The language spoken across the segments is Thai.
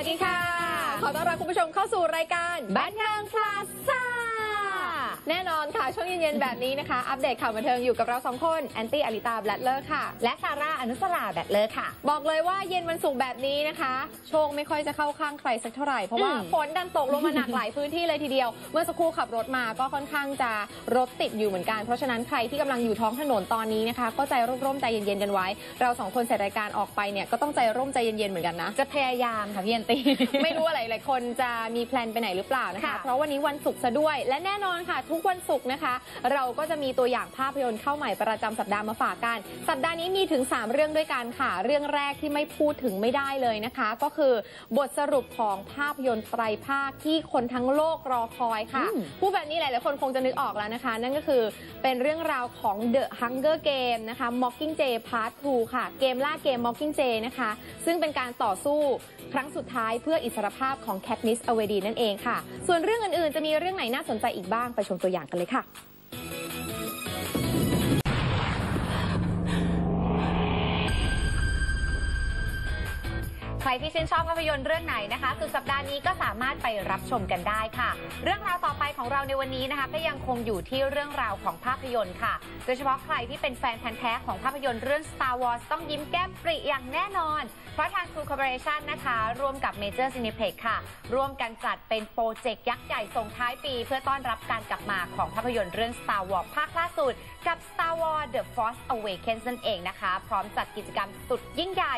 วัสดีค่ะ ขอต้อนรับคุณผู้ชมเข้าสู่รายการบันเทิงพลาซ่า แน่นอนค่ะ ช่วงเย็นๆแบบนี้นะคะ อัปเดตข่าวบันเทิงอยู่กับเราสองคนแอนตี้อลิตาแบลตเลอร์ค่ะ และซาร่าอนุสราแบตเลอร์ค่ะ บอกเลยว่าเย็นวันศุกร์แบบนี้นะคะ โชคไม่ค่อยจะเข้าข้างใครสักเท่าไหร่เพราะว่าอืมฝนดันตกลงมาหนักหลายพื้นที่เลยทีเดียว เมื่อสักครู่ขับรถมาก็ค่อนข้างจะรถติดอยู่เหมือนกันเพราะฉะนั้นใครที่กำลังอยู่ท้องถนนตอนนี้นะคะ ก็ใจร่มๆใจเย็นๆกันไว้ เราสองคนเสร็จรายการออกไปเนี่ยก็ต้องใจร่มใจเย็นๆเหมือนกันนะจะพยายามค่ะพี่แอนตีไม่รู้อะไรหลายคนจะมีแพลนไปไหนหรือเปล่านะคะค่ะเพราะวันนี้วันศุกร์ซะด้วยและแน่นอนค่ะทุกวันศุกร์นะคะ เราก็จะมีตัวอย่างภาพยนตร์เข้าใหม่ประจำสัปดาห์มาฝากกัน สัปดาห์นี้มีถึง 3 เรื่องด้วยกันค่ะ เรื่องแรกที่ไม่พูดถึงไม่ได้เลยนะคะ ก็คือบทสรุปของภาพยนตร์ไตรภาคที่คนทั้งโลกรอคอยค่ะอืมพูดแบบนี้หลายๆคนคงจะนึกออกแล้วนะคะ นั่นก็คือเป็นเรื่องราวของ The Hunger Game นะคะ Mockingjay Part 2ค่ะ เกมล่าเกม Mockingjay นะคะ ซึ่งเป็นการต่อสู้ครั้งสุดท้ายเพื่ออิสรภาพของ Katniss Everdeen นั่นเองค่ะ ส่วนเรื่องอื่นๆ จะมีเรื่องไหนน่าสนใจอีกบ้างไปชมตัวอย่างกันเลยค่ะ รที่ชื่นชอบภาพยนตร์เรื่องไหนนะคะสุดสัปดาห์นี้ก็สามารถไปรับชมกันได้ค่ะ เรื่องราวต่อไปของเราในวันนี้นะคะ ก็ยังคงอยู่ที่เรื่องราวของภาพยนตร์ค่ะ โดยเฉพาะใครที่เป็นแฟนพันธ์แท้ของภาพยนตร์เรื่อง Star Wars ต้องยิ้มแก้มปริอย่างแน่นอน เพราะทาง True Corporation นะคะ ร่วมกับ Major Cineplex ค่ะ ร่วมกันจัดเป็นโปรเจกต์ยักษ์ใหญ่ส่งท้ายปี เพื่อต้อนรับการกลับมาของภาพยนตร์เรื่อง Star Wars ภาคล่าสุด กับ Star Wars The Force Awakens นั่นเองนะคะ พร้อมจัดกิจกรรมสุดยิ่งใหญ่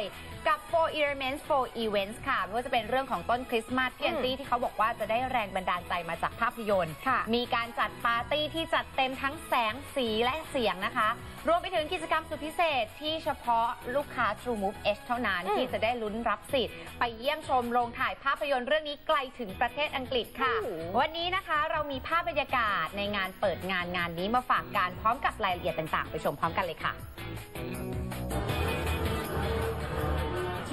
กับ Four Elements Four Events ค่ะไม่ว่าจะเป็นเรื่องของต้นคริสต์มาสพี่แอนตี้ที่เขาบอกว่าจะได้แรงบันดาลใจมาจากภาพยนตร์ค่ะมีการจัดปาร์ตี้ที่จัดเต็มทั้งแสงสีและเสียงนะคะ รวมไปถึงกิจกรรมสุดพิเศษที่เฉพาะลูกค้า True Move H เท่านั้นอืมที่จะได้ลุ้นรับสิทธิ์ ไปเยี่ยมชมโรงถ่ายภาพยนตร์เรื่องนี้ไกลถึงประเทศอังกฤษค่ะโอ้โหวันนี้นะคะเรามีภาพบรรยากาศในงานเปิดงานงานนี้มาฝากกันพร้อมกับรายละเอียดต่างๆ ไปชมพร้อมกันเลยค่ะ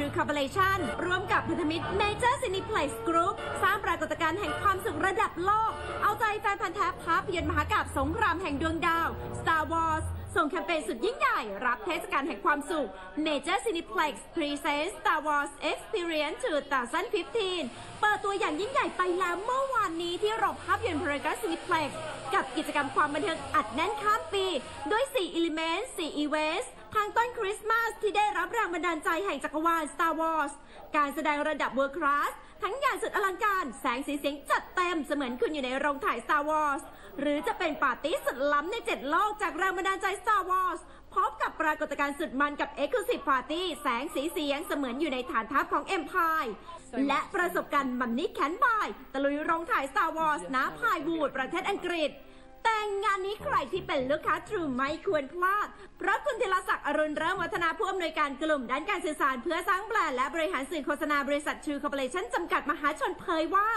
True Corporation ร่วมกับพันธมิตร Major Cineplex Group สร้างปรากฏการณ์แห่งความสุขระดับโลก เอาใจแฟนพันธ์แท้ภาพยนตร์มหากาพย์สงครามแห่งดวงดาว Star Wars ส่งแคมเปญสุดยิ่งใหญ่ รับเทศกาลแห่งความสุข Major Cineplex Presents Star Wars Experience 2015 เปิดตัวอย่างยิ่งใหญ่ไปแล้วเมื่อวานนี้ที่โรงภาพยนตร์ Paragon Cineplex กับกิจกรรมความบันเทิงอัดแน่นข้ามปี ด้วย 4 Elements 4 Events ทางต้นคริสต์มาสที่ได้รับแรงบันดาลใจแห่งจักรวาล Star Wars การแสดงระดับ World Class ทั้งอย่างสุดอลังการแสงสีเสียงจัดเต็มเสมือนคุณอยู่ในโรงถ่าย Star Wars หรือจะเป็นปาร์ตี้สุดล้ำใน7โลกจากแรงบันดาลใจ Star Wars พบกับปรากฏการณ์สุดมันกับ Exclusive Party แสงสีเสียงเสมือนอยู่ในฐานทัพของ Empire และประสบการณ์มันนี่แคนบายตะลุยโรงถ่าย Star Wars ณพายวูดประเทศอังกฤษ งานนี้ใครที่เป็นลูกค้า True ไม่ควรพลาด เพราะคุณธีรศักดิ์อรุณเริ่มวัฒนาผู้อำนวยการกลุ่มด้านการสื่อสารเพื่อสร้างแบรนด์และบริหารสื่อโฆษณาบริษัท True Corporation จำกัดมหาชนเผยว่า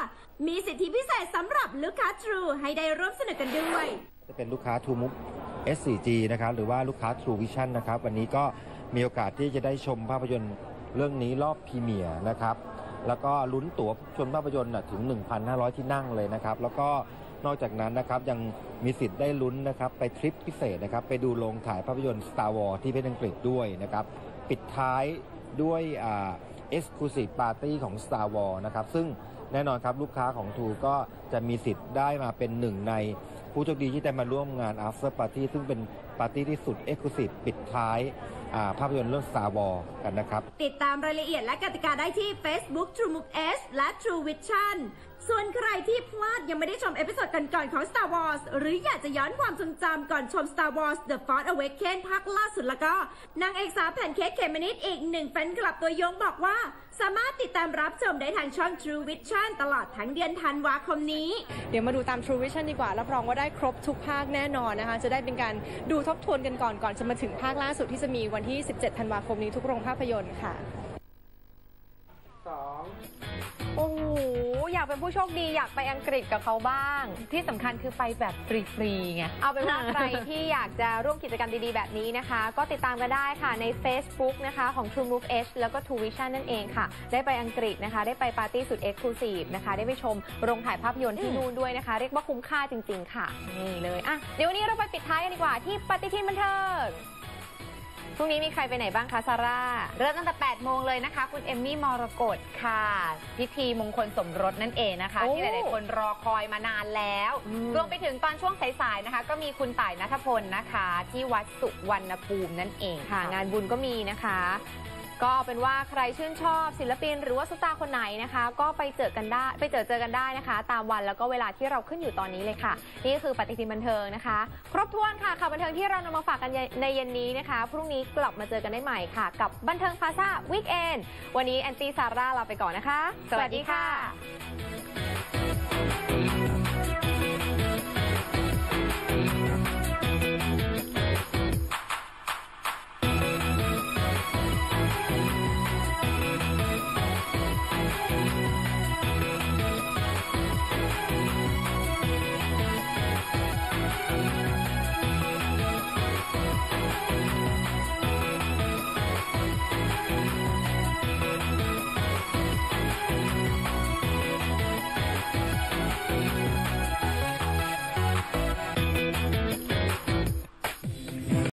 มีสิทธิพิเศษสำหรับลูกค้า True ให้ได้ร่วมสนุกกันด้วยจะเป็นลูกค้า True Move S4G นะครับหรือว่าลูกค้า True Vision นะครับวันนี้ก็มีโอกาสที่จะได้ชมภาพยนตร์เรื่องนี้รอบพรีเมียร์นะครับแล้วก็ลุ้นตั๋วชมภาพยนตร์น่ะถึง 1,500 ที่นั่งเลยนะครับแล้วก็ นอกจากนั้นนะครับยังมีสิทธิ์ได้ลุ้นนะครับไปทริปพิเศษนะครับไปดูโรงถ่ายภาพยนตร์ Star Wars ที่ประเทศอังกฤษด้วยนะครับปิดท้ายด้วยอ่า Exclusive Party ของ Star Wars นะครับซึ่งแน่นอนครับลูกค้าของ True ก็จะมีสิทธิ์ได้มาเป็นหนึ่งในผู้โชคดีที่ได้มาร่วมงาน After Party ซึ่งเป็นปาร์ตี้ที่สุด Exclusive ปิดท้าย ภาพยนตร์เรื่อง Star Wars กันนะครับ ติดตามรายละเอียดและกติกาได้ที่ Facebook True Move S และ True Vision ส่วนใครที่พลาดยังไม่ได้ชมเอพิโซดก่อนๆของ Star Wars หรืออยากจะย้อนความทรงจำก่อนชม Star Wars The Force Awakens ภาคล่าสุดแล้วก็นางเอกสาวแผ่นเค้กเขมมนิดอีกหนึ่งแฟนคลับตัวยงบอกว่า สามารถติดตามรับชมได้ทางช่อง True Vision ตลอดทั้งเดือนธันวาคมนี้ เดี๋ยวมาดูตาม True Vision ดีกว่า รับรองว่าได้ครบทุกภาคแน่นอนนะคะ จะได้เป็นการดูทบทวนกันก่อนก่อนจะมาถึงภาคล่าสุดที่จะมีวันที่ 17 ธันวาคมนี้ทุกโรงภาพยนตร์ค่ะโอ้โห อยากเป็นผู้โชคดีอยากไปอังกฤษกับเขาบ้าง ที่สำคัญคือไปแบบฟรีๆไง เอาเป็นว่าใครที่อยากจะร่วมกิจกรรมดีๆ แบบนี้นะคะ ก็ติดตามกันได้ค่ะใน Facebook นะคะของ True Move H แล้วก็ True Vision นั่นเองค่ะ ได้ไปอังกฤษนะคะ ได้ไปปาร์ตี้สุด Exclusive นะคะ ได้ไปชมโรงถ่ายภาพยนตร์ที่นู่นด้วยนะคะ เรียกว่าคุ้มค่าจริง ๆ ค่ะ นี่เลย อะ เดี๋ยววันนี้เราไปปิดท้ายกันดีกว่าที่ปฏิทินบันเทิง พรุ่งนี้มีใครไปไหนบ้างคะซาร่า เริ่มตั้งแต่ 8 โมงเลยนะคะ คุณเอมมี่มรกตค่ะ พิธีมงคลสมรสนั่นเองนะคะ โอ้ที่หลายๆคนรอคอยมานานแล้วอืม รวมไปถึงตอนช่วงสายๆนะคะ ก็มีคุณต่ายนัทพลนะคะ ที่วัดสุวรรณภูมินั่นเองค่ะ งานบุญก็มีนะคะ ก็เป็นว่าใครชื่นชอบศิลปินหรือว่าซุปตาร์คนไหนนะคะ ก็ไปเจอกันได้ไปเจอเจอกันได้นะคะ ตามวันแล้วก็เวลาที่เราขึ้นอยู่ตอนนี้เลยค่ะ นี่คือปฏิทินบันเทิงนะคะ ครบถ้วนค่ะข่าวบันเทิงที่เรานำมาฝากกันในเย็นนี้นะคะ พรุ่งนี้กลับมาเจอกันได้ใหม่ค่ะ กับบันเทิงพาซาวิกเอนวันนี้แอนตี้ซาร่าลาไปก่อนนะคะ สวัสดีค่ะสวัสดีค่ะ